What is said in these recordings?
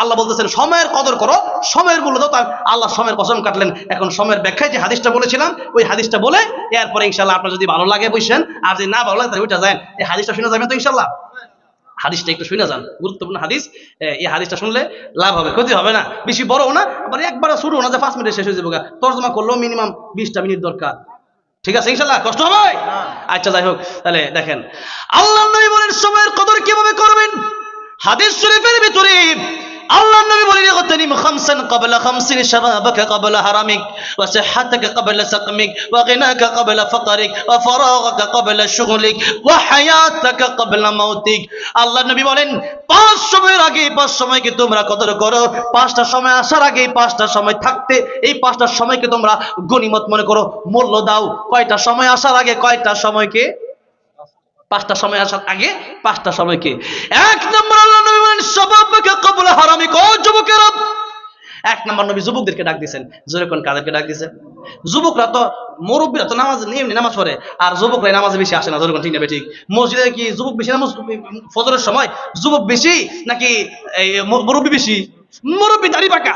আল্লাহ বলতেছেন, সময়ের কদর করো। সময়ের মূল্য দাও আল্লাহ সময়ের কসম কাটলেন। এখন সময়ের ব্যাখ্যায় যে হাদিসটা বলেছিলাম, ওই হাদিসটা বলে এরপরে ইনশাল্লাহ আপনার যদি ভালো লাগে বুঝছেন আর যদি না ভালো লাগে, তাহলে ওইটা যায় এই হাদিসটা শুনে যাবেন তো ইনশাল্লাহ হাদিসটা একটু শুনে যান, গুরুত্বপূর্ণ হাদিস। এই হাদিসটা শুনলে লাভ হবে, ক্ষতি হবে না। বেশি বড় না, আবার একবার শুরু না, যে পাঁচ মিনিটে শেষ হয়ে যাবে। তর্জমা করলেও মিনিমাম বিশটা মিনিট দরকার। ঠিক আছে ইনশাল্লাহ কষ্ট হবে? আচ্ছা যাই হোক, তাহলে দেখেন। আল্লাহ নবী বলেন, সময়ের কদর কীভাবে করবেন? হাদিস শরীফের ভিতরে আল্লাহ নবী বলেন ইগতানিম খামসান ক্বাবলা খামসিন শাবাবাকা ক্বাবলা হারামিক, ওয়া সিহহাতাকা ক্বাবলা সাকমিক, ওয়া গিনাকা ক্বাবলা ফাকরিক ওয়া ফারাগাকা ক্বাবলা শুগলিক, ওয়া হায়াতাকা মাউতিক। আল্লাহ নবী বলেন, পাঁচ সময়ের আগে পাঁচ সময়কে তোমরা কদর করো। পাঁচটা সময় আসার আগে পাঁচটা সময় থাকতে, এই পাঁচটা সময়কে তোমরা গনিমত মনে করো, মূল্য দাও। কয়টা সময় আসার আগে, কয়টা সময়কে? পাঁচটা সময় আসার আগে, পাঁচটা সময়কে। এক নম্বর তো তো ফজরের সময় যুবক বেশি, নাকি মুরব্বী বেশি? মুরব্বী দাড়ি পাকা।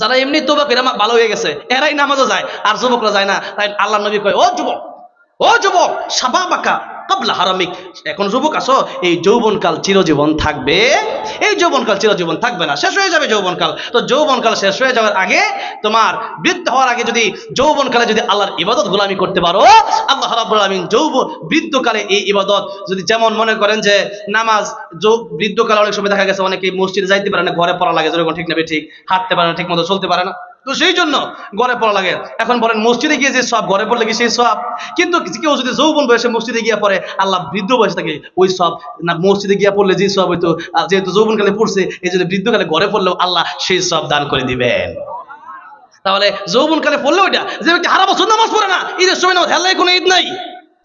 যারা এমনি করে ভালো হয়ে গেছে, এরাই নামাজও যায়, আর যুবকরা যায় না। তাই আল্লাহ নবী কয়, ও যুবক ও যুবক, সাবা বাঁকা কাবলা হারামিক। এখন যুবক আসো, এই যৌবনকাল চিরজীবন থাকবে। এই যৌবনকাল চিরজীবন থাকবে না, শেষ হয়ে যাবে যৌবনকাল। তো যৌবনকাল শেষ হয়ে যাওয়ার আগে তোমার বৃদ্ধ হওয়ার আগে যদি যৌবনকালে যদি আল্লাহর ইবাদত গোলামি করতে পারো, আল্লাহ রাব্বুল আলামিন যৌব, বৃদ্ধকালে এই ইবাদত যদি যেমন মনে করেন যে নামাজ বৃদ্ধকালে অনেক সময় দেখা গেছে অনেকে মসজিদে যাইতে পারে না, ঘরে পড়া লাগে, যেরকম ঠিক না ঠিক, হাঁটতে পারে না ঠিক মতো চলতে পারে না। তো সেই জন্য ঘরে পড়া লাগে। এখন বলেন, মসজিদে গিয়ে যে সব ঘরে পড়লে কি সেই সব? কিন্তু কেউ যদি যৌবন বয়সে মসজিদে গিয়ে পড়ে, আল্লাহ বৃদ্ধ বয়সে থাকে ওই সব না মসজিদে গিয়ে পড়লে যে সব আর যেহেতু যৌবনকালে পড়ছে, এই জন্য বৃদ্ধকালে ঘরে পড়লেও আল্লাহ সেই সব দান করে দিবেন। তাহলে যৌবনকালে পড়লে ওইটা, যে ব্যক্তি হারা বছর নামাজ পড়ে না, ঈদের সময় নামাজ হেল্লাই কোনো ঈদ নাই।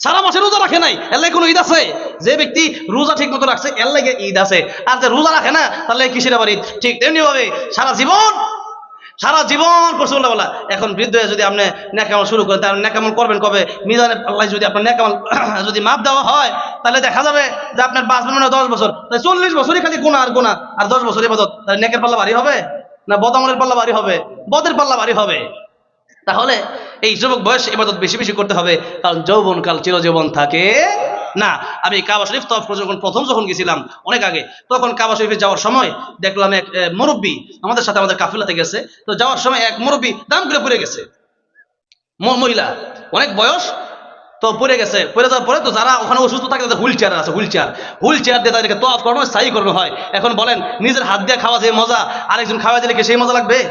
সারা মাসে রোজা রাখে নাই এল্লাই কোনো ঈদ আছে? যে ব্যক্তি রোজা ঠিক মতো রাখছে এর লাগে ঈদ আছে। আর যে রোজা রাখে না তাহলে কিসের আবার ঈদ? ঠিক তেমনি ভাবে সারা জীবন সারা জীবন করছে বলা এখন বৃদ্ধ হয়ে যদি আপনি নেকামল শুরু করেন, তাহলে নেকামল করবেন কবে? মিজানে আল্লাহ যদি আপনার নেকামল যদি মাপ দেওয়া হয়, তাহলে দেখা যাবে যে আপনার বাঁচবেন মানে দশ বছর। তাহলে চল্লিশ বছরই খালি গুণা আর গুণা আর দশ বছর ইবাদত, তাহলে নেকের পাল্লা ভারী হবে? না বদামলের পাল্লা ভারী হবে? বদের পাল্লা ভারী হবে? তাহলে এই যুবক বয়স ইবাদত বেশি বেশি করতে হবে, কারণ যৌবনকাল চিরজীবন থাকে। না, আমি কাবা শরীফ তফ যখন প্রথম যখন গেছিলাম, অনেক আগে, তখন কাবা শরীফে যাওয়ার সময় দেখলাম এক মুরব্বী আমাদের সাথে আমাদের কাফিলাতে গেছে, তো যাওয়ার সময় এক মুরব্বী দাম করে পড়ে গেছে। মহিলা, অনেক বয়স, তো পড়ে গেছে, পড়ে যাওয়ার পরে তো যারা ওখানে অসুস্থ থাকে তাদের হুইল চেয়ার আছে, হুইল চেয়ার। হুইল চেয়ার দিয়ে তাদেরকে তফ করানো স্থায়ী করানো হয়। এখন বলেন, নিজের হাত দিয়ে খাওয়া যে মজা, আরেকজন খাওয়া দিলে কি সেই মজা লাগবে?